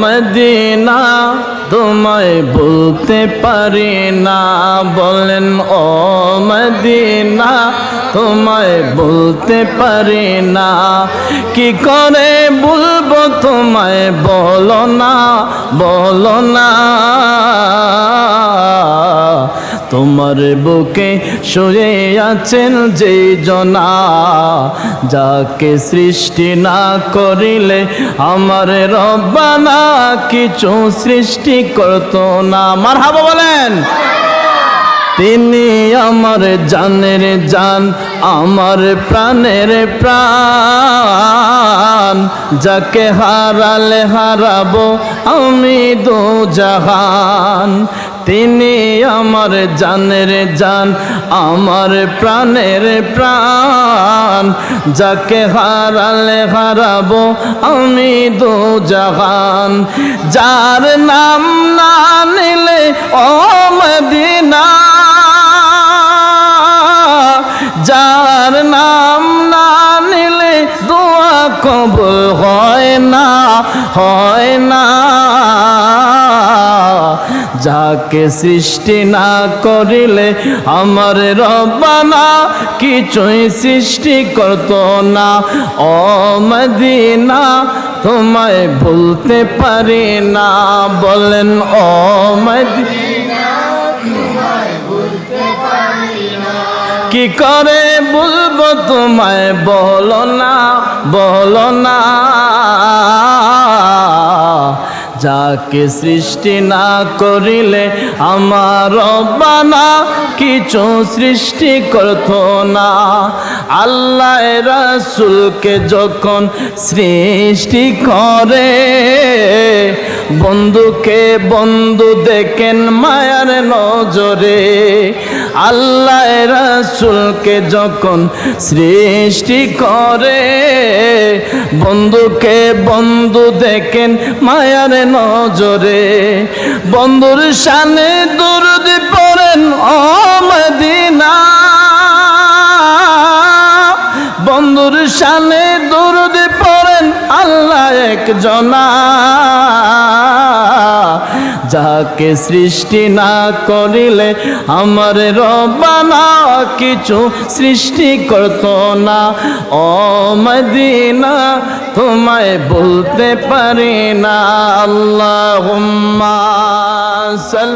Medina, তোমায় বলতে পারি না। বলেন, ও মদিনা, তোমায় বলতে পারি না। কি করে বলব, তোমায় বলো না বলো না। তোমার বুকে শুয়ে আছেন যেই জনা, যাকে সৃষ্টি না করিলে আমার রব্বানা কিছু সৃষ্টি করতো না। মার হাবা বলেন। তিনি আমার জানের জান, আমার প্রাণের প্রাণ। যাকে হারালে হারাবো আমি দু জাহান তিনি আমার জানের জান, আমার প্রাণের প্রাণ। যাকে হারালে হারাবো আমি দু জাহান যার নাম না নিলে, ও মদিনা। যার নাম না নিলে দোয়া কবুল হয় না হয় না। যাকে সৃষ্টি না করিলে আমার রব্বানা কিছুই সৃষ্টি করতো না। ও মদিনা, তোমায় ভুলতে পারি না। বলেন, ও কি করে বলব তোমায় বলো না বলো না। যাকে সৃষ্টি না করিলে আমার বানা কিছু সৃষ্টি করতো না। আল্লাহ রাসুলকে যখন সৃষ্টি করে, বন্ধুকে বন্ধু দেখেন মায়ার নজরে আল্লাহ রাসুলকে যখন সৃষ্টি করে, বন্ধুকে বন্ধু দেখেন মায়ার নজরে। বন্ধুর সানে দুরুদ পড়েন, ও মদিনা। বন্ধুর সানে দুরুদ পড়েন, আল্লাহ এক জনা। যাকে সৃষ্টি না করিলে আমার রবানা কিছু সৃষ্টি করত না। ও মদিনা, তোমায় বলতে পারি না। আল্লাহ সাল